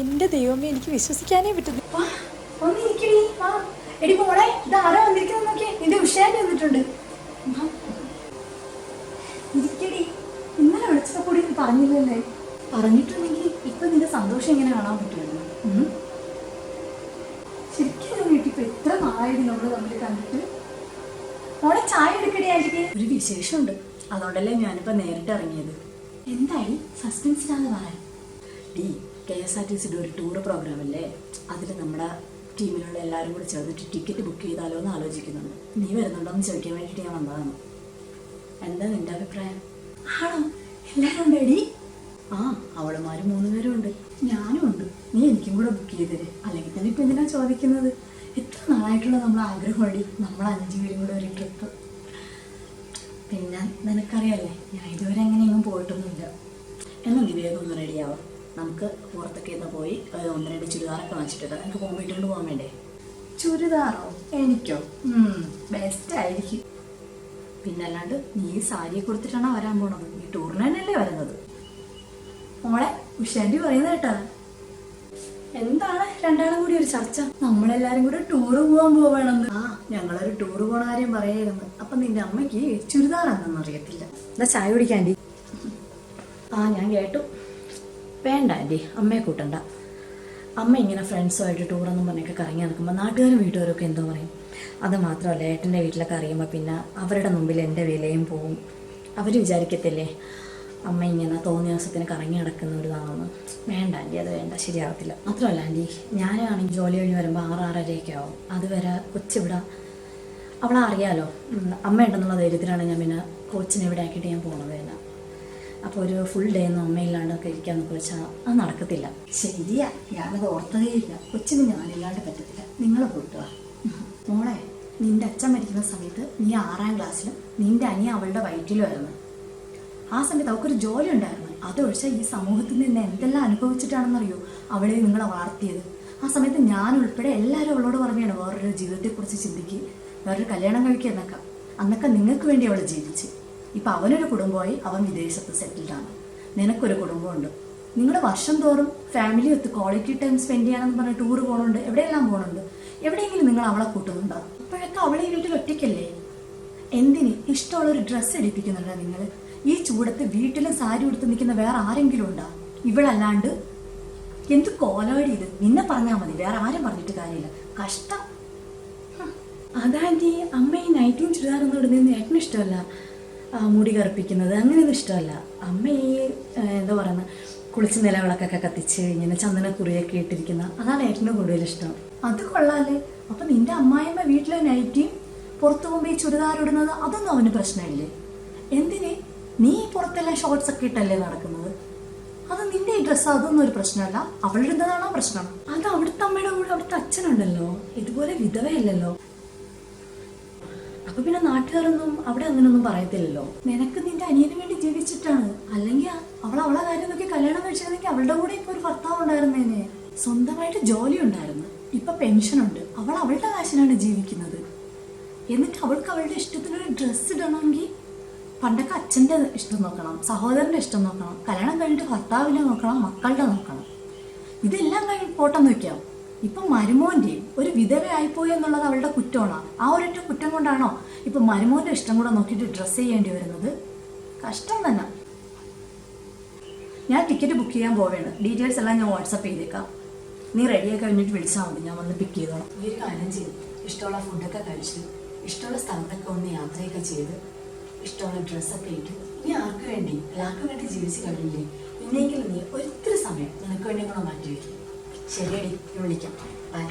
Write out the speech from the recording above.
എന്റെ ദൈവമേ എനിക്ക് വിശ്വസിക്കാനേ പറ്റുന്നു എടി മോളെ ഇത് ആരാ വന്നിരിക്കുന്നത് നോക്കിയേ? നിന്റെ ഉഷാരി വന്നിട്ടുണ്ട്. ഇരിക്കടി. ഇന്നലെ വിളിച്ചപ്പോ കൂടി പറഞ്ഞില്ലല്ലേ? പറഞ്ഞിട്ടുണ്ടെങ്കിൽ ഇപ്പൊ നിന്റെ സന്തോഷം എങ്ങനെ കാണാൻ പറ്റുമായിരുന്നു. ശരിക്കും വീട്ടിപ്പോ എത്ര നാളായിരുന്നു നമ്മൾ തമ്മിൽ കണ്ടിട്ട്? മോളെ ചായ എടുക്കടി ഒരു വിശേഷമുണ്ട്. അതുകൊണ്ടല്ലേ ഞാനിപ്പോ നേരിട്ട് ഇറങ്ങിയത്. എന്തായി? സസ്പെൻസ് ഇല്ലാതെ പറയാൻ D K S R T സിയുടെ ഒരു ടൂർ പ്രോഗ്രാം അല്ലേ? അതിൽ നമ്മുടെ ടീമിലുള്ള എല്ലാവരും കൂടി ചേർന്നിട്ട് ടിക്കറ്റ് ബുക്ക് ചെയ്താലോ എന്ന് ആലോചിക്കുന്നുണ്ട്. നീ വരുന്നുണ്ടോ എന്ന് ചോദിക്കാൻ വേണ്ടിയിട്ട് ഞാൻ വന്നതാണ്. എന്താ നിന്റെ അഭിപ്രായം? ആണോ? എല്ലാവരും ഉണ്ട് എടി? ആ അവളുമാര് മൂന്ന് പേരും ഉണ്ട്. ഞാനും ഉണ്ട്. നീ എനിക്കും കൂടെ ബുക്ക് ചെയ്തേരെ അല്ലെങ്കിൽ തന്നെ ഇപ്പം എന്തിനാ ചോദിക്കുന്നത്? എത്ര നാളായിട്ടുള്ള നമ്മൾ ആഗ്രഹമായി നമ്മൾ അഞ്ചു പേരും കൂടെ ഒരു ട്രിപ്പ് പിന്നെ നിനക്കറിയാലേ ഞാൻ ഇതുവരെ എങ്ങനെയൊന്നും പോയിട്ടൊന്നുമില്ല. എന്നാൽ നീ വേഗം ഒന്ന് റെഡിയാവാം നമുക്ക് പുറത്തൊക്കെ ഒന്ന് പോയി ഒന്ന് രണ്ട് ചുരിദാറൊക്കെ വാങ്ങിച്ചിട്ട് നമുക്ക് പോകുമ്പോൾ വീട്ടിലോട്ട് പോകാൻ വേണ്ടേ? ചുരിദാറോ? എനിക്കോ? ബെസ്റ്റ് ആയിരിക്കും. പിന്നെ അല്ലാണ്ട് നീ സാരിയെ കൊടുത്തിട്ടാണോ വരാൻ പോണത്? ഈ ടൂറിന് തന്നെയല്ലേ വരുന്നത്. മോളെ ഉഷാന്റി പറയുന്നത് കേട്ടാ. എന്താണ് രണ്ടാളും കൂടി ഒരു ചർച്ച? നമ്മളെല്ലാരും കൂടി ടൂറ് പോകാൻ പോവാണെന്ന്. ആ ഞങ്ങളൊരു ടൂറ് പോണ കാര്യം പറയായിരുന്നു. അപ്പൊ നിന്റെ അമ്മയ്ക്ക് ചുരിദാർ അറിയത്തില്ല എന്താ ചായ കുടിക്കാണ്ടി ആ ഞാൻ കേട്ടു. വേണ്ട ആന്റി അമ്മയെ കൂട്ടണ്ട. അമ്മ ഇങ്ങനെ ഫ്രണ്ട്സുമായിട്ട് ടൂറെന്നും പറഞ്ഞൊക്കെ കറങ്ങി നടക്കുമ്പോൾ നാട്ടുകാരും വീട്ടുകാരൊക്കെ എന്തോ പറയും. അത് മാത്രമല്ല ഏട്ടന്റെ വീട്ടിലൊക്കെ അറിയുമ്പോൾ പിന്നെ അവരുടെ മുമ്പിൽ എന്റെ വിലയും പോവും. അവർ വിചാരിക്കത്തില്ലേ അമ്മ ഇങ്ങനെ തോന്നിയ ദിവസത്തിന് കറങ്ങി നടക്കുന്ന ഒരു ഇതാണെന്ന്. വേണ്ട ആന്റി അത് വേണ്ട. ശരിയാവത്തില്ല. മാത്രമല്ല ആന്റി ഞാനാണെങ്കിൽ ജോലി കഴിഞ്ഞ് വരുമ്പോൾ ആറ് ആറരയൊക്കെ ആവും. അതുവരെ കൊച്ചിവിടെ. അവളെ അറിയാലോ. അമ്മയുണ്ടെന്നുള്ള ധൈര്യത്തിലാണ് ഞാൻ പിന്നെ കൊച്ചിനെ ഇവിടെ ആക്കിയിട്ട് ഞാൻ പോണത് തന്നെ. അപ്പോൾ ഒരു ഫുൾ ഡേ ഒന്നും അമ്മയില്ലാണ്ടൊക്കെ ഇരിക്കാന്നൊക്കെ വെച്ചാൽ അത് നടക്കത്തില്ല. ശരിയാ ഞാനത് ഓർത്തതേ ഇല്ല കൊച്ചിന് ഞാനില്ലാണ്ട് പറ്റത്തില്ല. നിങ്ങൾ കൂട്ടുക മോളെ നിന്റെ അച്ഛൻ മരിക്കുന്ന സമയത്ത് നീ ആറാം ക്ലാസ്സിലും നിന്റെ അനിയ അവളുടെ വയറ്റിലുമായിരുന്നു ആ സമയത്ത് അവൾക്കൊരു ജോലി ഉണ്ടായിരുന്നു. അതൊഴിച്ചാൽ ഈ സമൂഹത്തിൽ നിന്ന് എന്തെല്ലാം അനുഭവിച്ചിട്ടാണെന്നറിയോ? അവളെ നിങ്ങളെ വളർത്തിയത്. ആ സമയത്ത് ഞാൻ ഉൾപ്പെടെ എല്ലാവരും അവളോട് പറഞ്ഞാണ് വേറൊരു ജീവിതത്തെക്കുറിച്ച് ചിന്തിക്കുക വേറൊരു കല്യാണം കഴിക്കുക എന്നൊക്കെ. അന്നൊക്കെ നിങ്ങൾക്ക് വേണ്ടി അവൾ ജീവിച്ച്. ഇപ്പം അവനൊരു കുടുംബമായി അവൻ വിദേശത്ത് സെറ്റിൽഡാണ് നിനക്കൊരു കുടുംബമുണ്ട്. നിങ്ങൾ വർഷം തോറും ഫാമിലി ഒത്ത് ക്വാളിറ്റി ടൈം സ്പെൻഡ് ചെയ്യാനെന്ന് പറഞ്ഞ് ടൂർ പോകുന്നുണ്ട് എവിടെയെല്ലാം പോകുന്നുണ്ട് എവിടെയെങ്കിലും നിങ്ങൾ അവളെ കൂട്ടുന്നുണ്ടോ? അപ്പോഴൊക്കെ അവളെ വീട്ടിൽ ഒറ്റയ്ക്കല്ലേ? എന്തിന് ഇഷ്ടമുള്ളൊരു ഡ്രസ്സ് എടുപ്പിക്കുന്നുണ്ടോ നിങ്ങൾ ഈ ചൂടത്ത് വീട്ടിലും സാരി ഉടുത്ത് നിൽക്കുന്ന വേറെ ആരെങ്കിലും ഉണ്ടോ? ഇവളല്ലാണ്ട്? എന്ത് കോലോടി ഇത്? നിന്നെ പറഞ്ഞാൽ മതി. വേറെ ആരും പറഞ്ഞിട്ട് കാര്യമില്ല. കഷ്ടം. അതാന്റെ അമ്മ ഈ നൈറ്റിയും ചുരിദാറൊന്നും ഇടുന്നതെന്ന് ഏറ്റവും ഇഷ്ടമല്ല. മുടി കറുപ്പിക്കുന്നത് അങ്ങനെയൊന്നും ഇഷ്ടമല്ല. അമ്മ ഈ എന്താ പറയുന്നത് കുളിച്ച് നിലവിളക്കൊക്കെ കത്തിച്ച് ഇങ്ങനെ ചന്ദനക്കുറിയൊക്കെ ഇട്ടിരിക്കുന്ന അതാണ് ഏറ്റവും കൂടുതൽ ഇഷ്ടം. അത് കൊള്ളാല്ലേ? അപ്പം നിന്റെ അമ്മായിമ്മ വീട്ടിലെ നൈറ്റിയും പുറത്തു പോകുമ്പോൾ ഈ ചുരിദാർ ഇടുന്നത് അതൊന്നും അവന് പ്രശ്നമില്ലേ? എന്തിനെ? നീ പുറത്തെല്ലാം ഷോർട്സ് ഒക്കെ ഇട്ടല്ലേ നടക്കുന്നത്? അത് നിന്റെ ഈ ഡ്രസ്സ് അതൊന്നും ഒരു പ്രശ്നമല്ല. അവളിടുന്നതാണോ പ്രശ്നം? അത് അവിടുത്തെ അമ്മയുടെ കൂടെ അവിടുത്തെ അച്ഛനുണ്ടല്ലോ. ഇതുപോലെ വിധവയല്ലല്ലോ. അപ്പൊ പിന്നെ നാട്ടുകാരൊന്നും അവിടെ അങ്ങനൊന്നും പറയത്തില്ലല്ലോ? നിനക്ക് നിന്റെ അനിയന് വേണ്ടി ജീവിച്ചിട്ടാണ്. അല്ലെങ്കിൽ അവൾ അവളെ കാര്യം നോക്കി കല്യാണം കഴിച്ചിരുന്നെങ്കിൽ അവളുടെ കൂടെ ഇപ്പൊ ഒരു ഭർത്താവ് ഉണ്ടായിരുന്നേനെ. സ്വന്തമായിട്ട് ജോലി ഉണ്ടായിരുന്നു. ഇപ്പൊ പെൻഷനുണ്ട്. അവൾ അവളുടെ കാശിനാണ് ജീവിക്കുന്നത്. എന്നിട്ട് അവൾക്ക് അവളുടെ ഇഷ്ടത്തിനൊരു ഡ്രസ്സ് ഇടണമെങ്കിൽ പണ്ടൊക്കെ അച്ഛന്റെ ഇഷ്ടം നോക്കണം സഹോദരന്റെ ഇഷ്ടം നോക്കണം കല്യാണം കഴിഞ്ഞിട്ട് ഭർത്താവിനെ നോക്കണം മക്കളുടെ നോക്കണം. ഇതെല്ലാം കഴിഞ്ഞ് പോട്ടെന്ന് വെക്കാം. ഇപ്പൊ മരുമോന്റെയും ഒരു വിധവയായിപ്പോയി എന്നുള്ളത് അവളുടെ കുറ്റമാണോ. ആ ഒരൊറ്റ കുറ്റം കൊണ്ടാണോ ഇപ്പൊ മരുമോന്റെ ഇഷ്ടം കൂടെ നോക്കിയിട്ട് ഡ്രസ്സ് ചെയ്യേണ്ടി വരുന്നത്? കഷ്ടം തന്നെ. ഞാൻ ടിക്കറ്റ് ബുക്ക് ചെയ്യാൻ പോവാണ്. ഡീറ്റെയിൽസ് എല്ലാം ഞാൻ വാട്സപ്പ് ചെയ്തേക്കാം. നീ റെഡിയായി കഴിഞ്ഞിട്ട് വിളിച്ചാൽ മതി. ഞാൻ വന്ന് പിക്ക് ചെയ്തോളാം. ഈ ഒരു കാര്യം ചെയ്തു ഇഷ്ടമുള്ള ഫുഡൊക്കെ കഴിച്ച് ഇഷ്ടമുള്ള സ്ഥലത്തൊക്കെ ഒന്ന് യാത്രയൊക്കെ ചെയ്ത് ഇഷ്ടമുള്ള ഡ്രസ്സൊക്കെ ഇട്ട് നീ ആർക്ക് വേണ്ടി? എല്ലാവർക്കും വേണ്ടി ജീവിച്ച് കഴിയില്ലേ ഇന്നെങ്കിലും നീ ഒരിത്തിരി സമയം നിനക്ക് വേണ്ടി കൂടെ മാറ്റി വയ്ക്കും ശരിയടി വിളിക്കാം. ബൈ